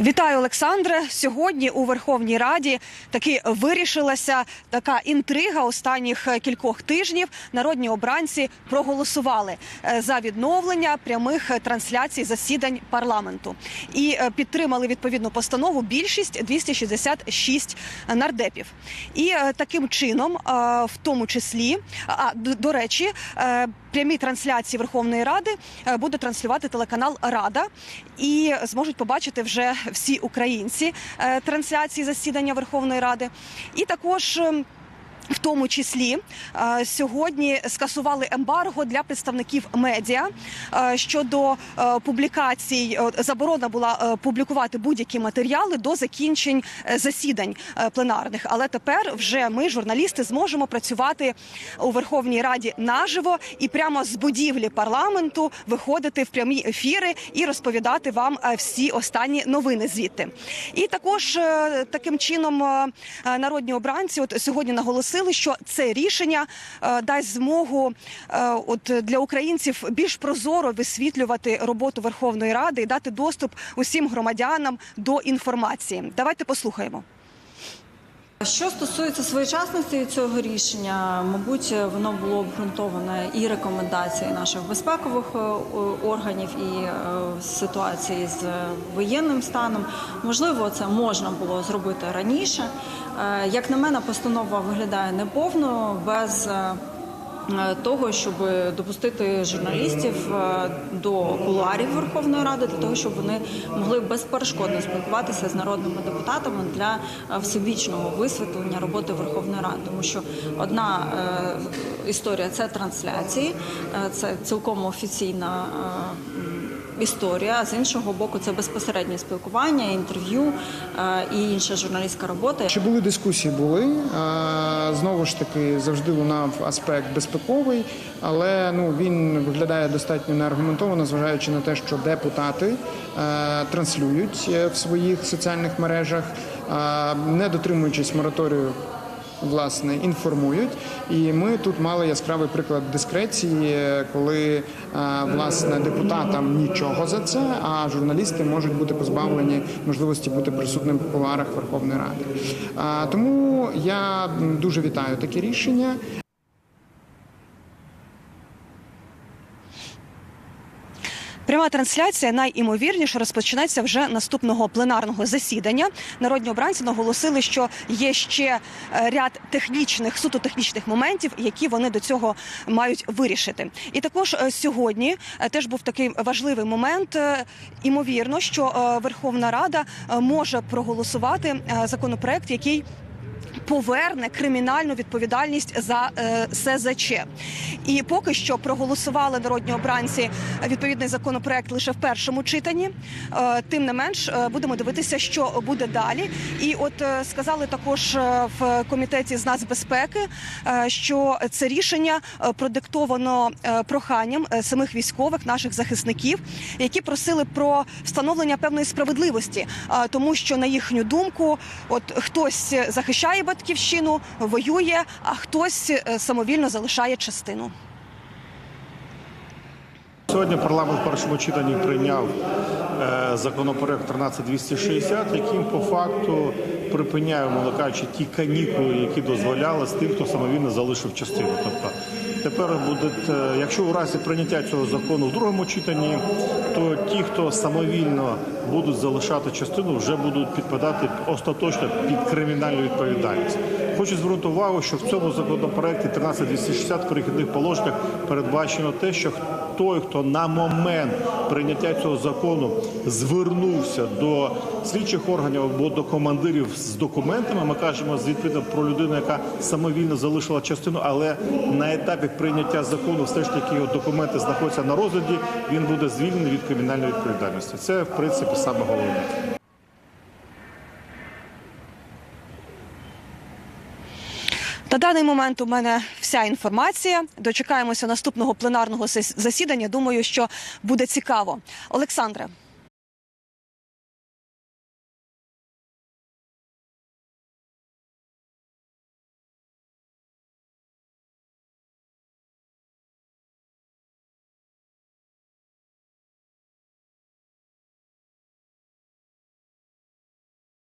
Вітаю, Олександре. Сьогодні у Верховній Раді таки вирішилася така інтрига останніх кількох тижнів. Народні обранці проголосували е, за відновлення прямих трансляцій засідань парламенту і е, підтримали відповідну постанову більшість 266 нардепів. І е, таким чином, в тому числі, а до, речі, прямі трансляції Верховної Ради буде транслювати телеканал Рада і зможуть побачити вже всі українці е, трансляції засідання Верховної Ради. І також. В тому числі е, сьогодні скасували ембарго для представників медіа е, щодо е, публікацій. Заборона була публікувати будь-які матеріали до закінчень засідань пленарних. Але тепер вже ми, журналісти, зможемо працювати у Верховній Раді наживо і прямо з будівлі парламенту виходити в прямі ефіри і розповідати вам всі останні новини звідти. І також таким чином народні обранці от сьогодні наголосили, що це рішення е, дасть змогу е, от для українців більш прозоро висвітлювати роботу Верховної Ради і дати доступ усім громадянам до інформації. Давайте послухаємо. Що стосується своєчасності цього рішення, мабуть, воно було обґрунтоване і рекомендації наших безпекових е, органів, і е, ситуації з воєнним станом. Можливо, це можна було зробити раніше. Е, Як на мене, постанова виглядає неповно без. Е, Того, щоб допустити журналістів е, до кулуарів Верховної Ради, для того, щоб вони могли безперешкодно спілкуватися з народними депутатами для е, всебічного висвітлення роботи Верховної Ради, тому що одна історія це трансляції, це цілком офіційна. Історія, а з іншого боку, це безпосереднє спілкування, інтерв'ю е, і інша журналістська робота. Чи були дискусії? Були Е, знову ж таки завжди лунав аспект безпековий, але ну він виглядає достатньо неаргументовано, зважаючи на те, що депутати е, транслюють в своїх соціальних мережах, не дотримуючись мораторію. Власне, інформують, і ми тут мали яскравий приклад дискреції, коли е, власне депутатам нічого за це, а журналісти можуть бути позбавлені можливості бути присутним в кулуарах Верховної Ради. Тому я дуже вітаю таке рішення. Пряма трансляція найімовірніше розпочнеться вже наступного пленарного засідання. Народні обранці наголосили, що є ще е, ряд технічних, суто технічних моментів, які вони до цього мають вирішити. І також е, сьогодні е, теж був такий важливий момент. Імовірно, що Верховна Рада може проголосувати законопроект, який поверне кримінальну відповідальність за е, СЗЧ. І поки що проголосували народні обранці відповідний законопроект лише в першому читанні. Е, тим не менш, е, будемо дивитися, що буде далі. І от сказали також в комітеті з нацбезпеки, що це рішення продиктовано проханням самих військових, наших захисників, які просили про встановлення певної справедливості, тому що на їхню думку, от хтось захищає батьківщину, воює, а хтось е, самовільно залишає частину. Сьогодні парламент в першому читанні прийняв е, законопроект 13260, яким по факту припиняє, умовно кажучи, ті канікули, які дозволяли з тим, хто самовільно залишив частину. Тобто тепер буде, якщо у разі прийняття цього закону в другому читанні, то ті, хто самовільно будуть залишати частину, вже будуть підпадати остаточно під кримінальну відповідальність. Хочу звернути увагу, що в цьому законопроекті 13260 в перехідних положеннях передбачено те, що той, хто на момент прийняття цього закону звернувся до слідчих органів або до командирів з документами, ми кажемо з відповідно про людину, яка самовільно залишила частину, але на етапі прийняття закону, все ж таки його документи знаходяться на розгляді, він буде звільнений від кримінальної відповідальності. Це в принципі саме головне. На даний момент у мене вся інформація. Дочекаємося наступного пленарного засідання. Думаю, що буде цікаво. Олександре,